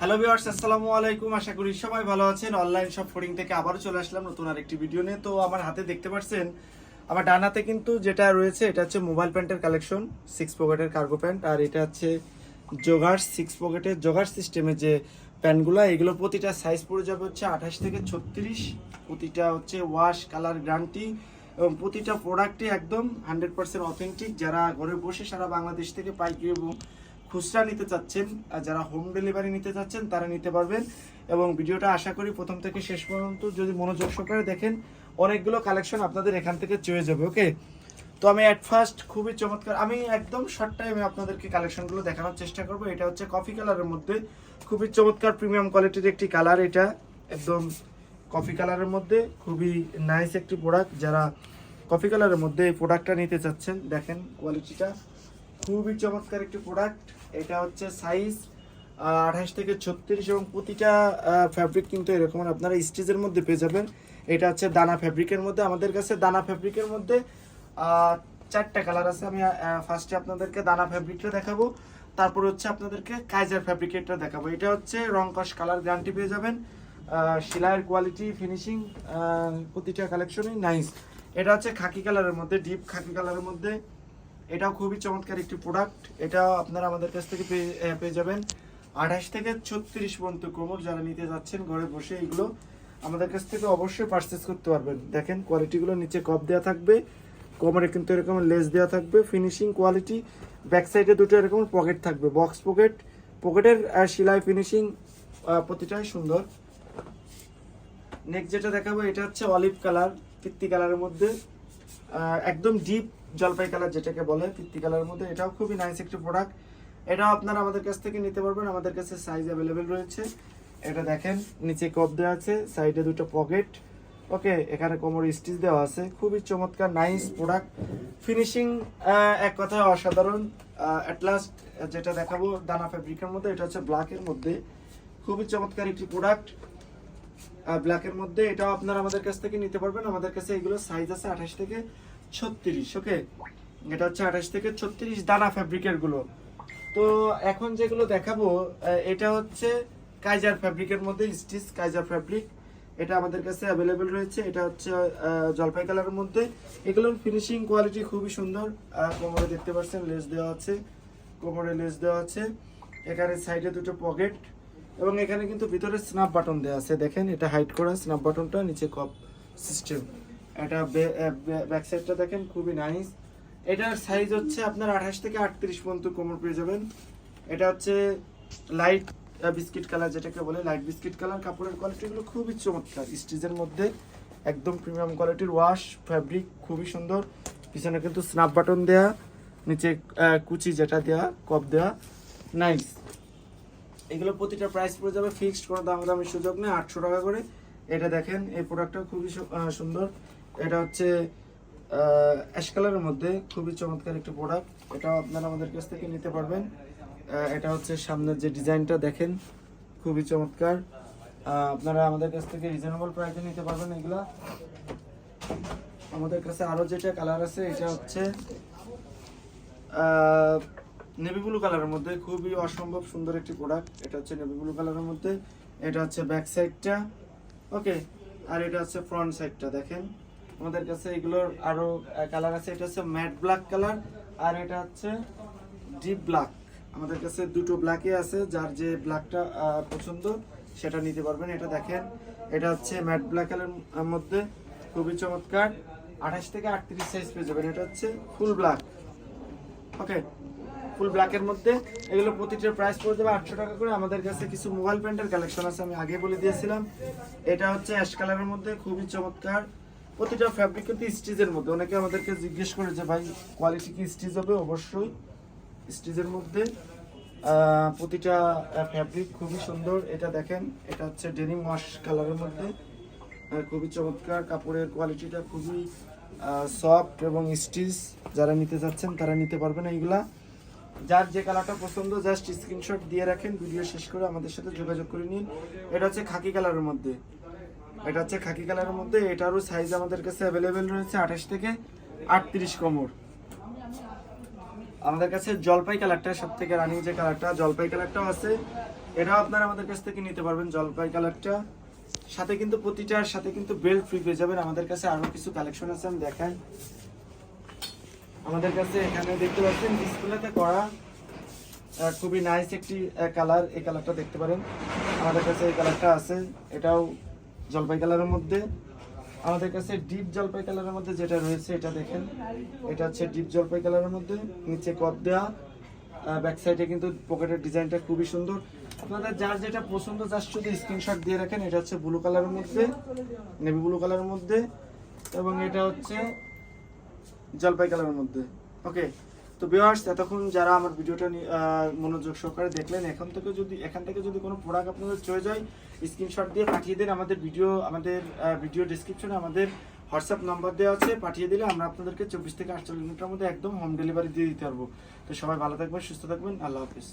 Hello viewers আসসালামু আলাইকুম। আশা করি সবাই ভালো আছেন। অনলাইন শপ ফোরিং থেকে আবারও চলে আসলাম নতুন আরেকটি ভিডিও নিয়ে। তো আমার হাতে দেখতে পাচ্ছেন, আমার ডান হাতে কিন্তু যেটা রয়েছে, এটা হচ্ছে মোবাইল প্যান্টের কালেকশন সিক্স পকেটের কার্গো প্যান্ট আর এটা হচ্ছে জোগার্স সিক্স পকেটের জোগার্স সিস্টেমের যে প্যান্টগুলো এগুলো প্রতিটা সাইজ পড়ে যাবে হচ্ছে আঠাশ থেকে ছত্রিশ, প্রতিটা হচ্ছে ওয়াশ কালার গ্যারান্টি এবং প্রতিটা প্রোডাক্টই একদম হান্ড্রেড পার্সেন্ট অথেন্টিক যারা ঘরে বসে সারা বাংলাদেশ থেকে পাইকারি এবং খুচরা নিতে চাচ্ছেন, আর যারা হোম ডেলিভারি নিতে চাচ্ছেন, তারা নিতে পারবেন। এবং ভিডিওটা আশা করি প্রথম থেকে শেষ পর্যন্ত যদি মনোযোগ সহকারে দেখেন, অনেকগুলো কালেকশন আপনাদের এখান থেকে চয়ে যাবে ওকে তো আমি অ্যাট ফার্স্ট খুবই চমৎকার, আমি একদম শর্ট টাইমে আপনাদেরকে কালেকশনগুলো দেখানোর চেষ্টা করব। এটা হচ্ছে কফি কালারের মধ্যে। খুবই চমৎকার প্রিমিয়াম কোয়ালিটির একটি কালার এটা, একদম কফি কালারের মধ্যে। খুবই নাইস একটি প্রোডাক্ট যারা কফি কালারের মধ্যে এই প্রোডাক্টটা নিতে চাচ্ছেন, দেখেন কোয়ালিটিটা খুবই চমৎকার একটি প্রোডাক্ট এটা হচ্ছে সাইজ আঠাশ থেকে ছত্রিশ এবং প্রতিটা ফ্যাব্রিক কিন্তু এরকম। আপনারা স্টিচের মধ্যে পেয়ে যাবেন। এটা হচ্ছে দানা ফ্যাব্রিকের মধ্যে। আমাদের কাছে দানা ফ্যাব্রিকের মধ্যে চারটা কালার আছে। আমি ফার্স্টে আপনাদেরকে দানা ফ্যাব্রিকটা দেখাবো। তারপর হচ্ছে আপনাদেরকে কাইজার ফ্যাব্রিকেটটা দেখাবো। এটা হচ্ছে রং কস কালার গ্যারান্টি পেয়ে যাবেন। সেলাইয়ের কোয়ালিটি ফিনিশিং প্রতিটা কালেকশনই নাইস এটা হচ্ছে খাকি কালারের মধ্যে ডিপ খাকি কালারের মধ্যে। এটাও খুবই চমৎকার একটি প্রোডাক্ট এটা আপনারা আমাদের কাছ থেকে পেয়ে যাবেন। আঠাশ থেকে ছত্রিশ পর্যন্ত কোমর যারা নিতে যাচ্ছেন ঘরে বসে এগুলো আমাদের কাছ থেকে অবশ্যই পারচেস করতে পারবেন। দেখেন কোয়ালিটিগুলো নিচে কপ দেওয়া থাকবে, কোমরে কিন্তু এরকম লেস দেওয়া থাকবে ফিনিশিং কোয়ালিটি ব্যাক সাইডে দুটো এরকম পকেট থাকবে বক্স পকেট পকেটের সেলাই ফিনিশিং প্রতিটাই সুন্দর। নেক্সট যেটা দেখাবো, এটা হচ্ছে অলিভ কালার পিত্তি কালারের মধ্যে। একদম ডিপ জলপাই কালার যেটাকে বলে পিত্তি কালারের মধ্যে, এটাও খুবই নাইস একটি প্রোডাক্ট এটাও আপনারা আমাদের কাছ থেকে নিতে পারবেন, আমাদের কাছে সাইজ অ্যাভেলেবেল রয়েছে। এটা দেখেন, নিচে কপ দেওয়া আছে সাইডে দুটো পকেট ওকে এখানে কোমর স্টিচ দেওয়া আছে। খুবই চমৎকার নাইস প্রোডাক্ট ফিনিশিং এক কথায় অসাধারণ। অ্যাট লাস্ট যেটা দেখাবো, দানা ফ্যাব্রিকের মধ্যে, এটা হচ্ছে ব্ল্যাকের মধ্যে। খুবই চমৎকার একটি প্রোডাক্ট ব্ল্যাকের মধ্যে, এটাও আপনারা আমাদের কাছ থেকে নিতে পারবেন। আমাদের কাছে এগুলো সাইজ আছে আঠাশ থেকে ছত্রিশ, ওকে? এটা হচ্ছে আঠাশ থেকে ছত্রিশ দানা ফ্যাব্রিকেরগুলো। তো এখন যেগুলো দেখাবো এটা হচ্ছে কাইজার ফ্যাব্রিকের মধ্যে স্টিচ কাইজার ফ্যাব্রিক এটা আমাদের কাছে অ্যাভেলেবেল রয়েছে। এটা হচ্ছে জলপাই কালারের মধ্যে। এগুলোর ফিনিশিং কোয়ালিটি খুবই সুন্দর। কোমরে দেখতে পাচ্ছেন লেস দেওয়া আছে। কোমরে লেস দেওয়া আছে। এখানে সাইডে দুটো পকেট এবং এখানে কিন্তু ভিতরে স্ন্যাপ বাটন দেওয়া আছে। দেখেন, এটা হাইড করা স্ন্যাপ বাটনটা নিচে কপ সিস্টেম এটা ব্যাক সাইডটা দেখেন, খুবই নাইস এটার সাইজ হচ্ছে আপনার আঠাশ থেকে আটত্রিশ পর্যন্ত কোমর পেয়ে যাবেন। এটা হচ্ছে লাইট বিস্কিট কালার যেটাকে বলে লাইট বিস্কিট কালার কাপড়ের কোয়ালিটিগুলো খুবই চমৎকার। স্টিচের মধ্যে একদম প্রিমিয়াম কোয়ালিটির ওয়াশ ফ্যাব্রিক খুবই সুন্দর। পিছনে কিন্তু স্ন্যাপ বাটন দেয়া, নিচে কুচি যেটা দেয়া, কপ দেয়া নাইস এগুলো প্রতিটা প্রাইস পড়ে যাবে। ফিক্সড কোনো দাম দামের সুযোগ নেই। আটশো টাকা করে। এটা দেখেন, এই প্রোডাক্টটা খুবই সুন্দর। এটা হচ্ছে অ্যাশ কালারের মধ্যে খুবই চমৎকার একটি প্রোডাক্ট এটা আপনারা আমাদের কাছ থেকে নিতে পারবেন। এটা হচ্ছে সামনের যে ডিজাইনটা দেখেন, খুবই চমৎকার। আপনারা আমাদের কাছ থেকে রিজনেবল প্রাইসে নিতে পারবেন এগুলা। আমাদের কাছে আরও যেটা কালার আছে, এটা হচ্ছে নেভি ব্লু কালারের মধ্যে খুবই অসম্ভব সুন্দর একটি প্রোডাক্ট এটা হচ্ছে নেভি ব্লু কালারের মধ্যে। এটা হচ্ছে ব্যাক সাইডটা ওকে আর এটা হচ্ছে ফ্রন্ট সাইডটা দেখেন। আমাদের কাছে এগুলোর আরও কালার আছে। এটা হচ্ছে ম্যাট ব্ল্যাক কালার আর এটা হচ্ছে ডিপ ব্ল্যাক আমাদের কাছে দুটো ব্ল্যাকই আছে, যার যে ব্ল্যাকটা পছন্দ, সেটা নিতে পারবেন। এটা দেখেন, এটা হচ্ছে ম্যাট ব্ল্যাক কালার মধ্যে। খুবই চমৎকার। আঠাশ থেকে আটত্রিশ সাইজ পেয়ে যাবেন। এটা হচ্ছে ফুল ব্ল্যাক ওকে ফুল ব্ল্যাকের মধ্যে এগুলো প্রতিটার প্রাইস পড়ে যাবে আটশো টাকা করে। আমাদের কাছে কিছু মোবাইল প্যান্টের কালেকশন আছে, আমি আগে বলে দিয়েছিলাম। এটা হচ্ছে অ্যাশ কালারের মধ্যে, খুবই চমৎকার। প্রতিটা ফ্যাব্রিক কিন্তু স্টিচের মধ্যে। অনেকে আমাদেরকে জিজ্ঞেস করে যে, ভাই কোয়ালিটি কি স্টিচ হবে? অবশ্যই স্টিচের মধ্যে। প্রতিটা ফ্যাব্রিক খুবই সুন্দর। এটা দেখেন, এটা হচ্ছে ডেনিম ওয়াশ কালারের মধ্যে। খুবই চমৎকার। কাপড়ের কোয়ালিটিটা খুবই সফট এবং স্টিচ যারা নিতে চাচ্ছেন তারা নিতে পারবেন এইগুলা। যার যে কালারটা পছন্দ জাস্ট স্ক্রিনশট দিয়ে রাখেন। ভিডিও শেষ করে আমাদের সাথে যোগাযোগ করে নিন। এটা হচ্ছে খাকি কালারের মধ্যে। এটা হচ্ছে খাকি কালারের মধ্যে, এটারও সাইজ আমাদের কাছে অ্যাভেলেবেল রয়েছে আঠাশ থেকে আটত্রিশ কোমর। আমাদের কাছে জলপাই কালারটা সব থেকে রানিং যে কালারটা, জলপাই কালারটাও আছে। এটাও আপনারা আমাদের কাছ থেকে নিতে পারবেন জলপাই কালারটা। সাথে কিন্তু প্রতিটার সাথে কিন্তু বেল্ট ফ্রি পেয়ে যাবেন। আমাদের কাছে আরও কিছু কালেকশন আছে, আমি দেখাই। আমাদের কাছে এখানে দেখতে পাচ্ছেন ডিসপ্লেতে করা খুবই নাইস একটি কালার এই কালারটা দেখতে পারেন। আমাদের কাছে এই কালারটা আছে, এটাও জলপাই কালারের মধ্যে। আমাদের কাছে ডিপ জলপাই কালারের মধ্যে যেটা রয়েছে, এটা দেখেন। এটা হচ্ছে ডিপ জলপাই কালারের মধ্যে। নিচে কপ দেওয়া ব্যাক সাইডে কিন্তু পকেটের ডিজাইনটা খুবই সুন্দর। আপনাদের যার যেটা পছন্দ জাস্ট শুধু স্ক্রিনশট দিয়ে রাখেন, এটা হচ্ছে ব্লু কালারের মধ্যে নেভি ব্লু কালারের মধ্যে, এবং এটা হচ্ছে জলপাই কালারের মধ্যে। ওকে তো ভিউয়ার্স এতক্ষণ যারা আমার ভিডিওটা মনোযোগ সহকারে দেখলেন, এখান থেকে যদি এখান থেকে যদি কোনো প্রোডাক্ট আপনাদের চলে যায় স্ক্রিনশট দিয়ে পাঠিয়ে দিন আমাদের ভিডিও আমাদের ভিডিও ডিসক্রিপশনে আমাদের হোয়াটসঅ্যাপ নাম্বার দেওয়া আছে, পাঠিয়ে দিলে আমরা আপনাদেরকে চব্বিশ থেকে আটচল্লিশ মিনিটের মধ্যে একদম হোম ডেলিভারি দিয়ে দিতে পারব। তো সবাই ভালো থাকবেন, সুস্থ থাকবেন, আল্লাহ হাফিজ।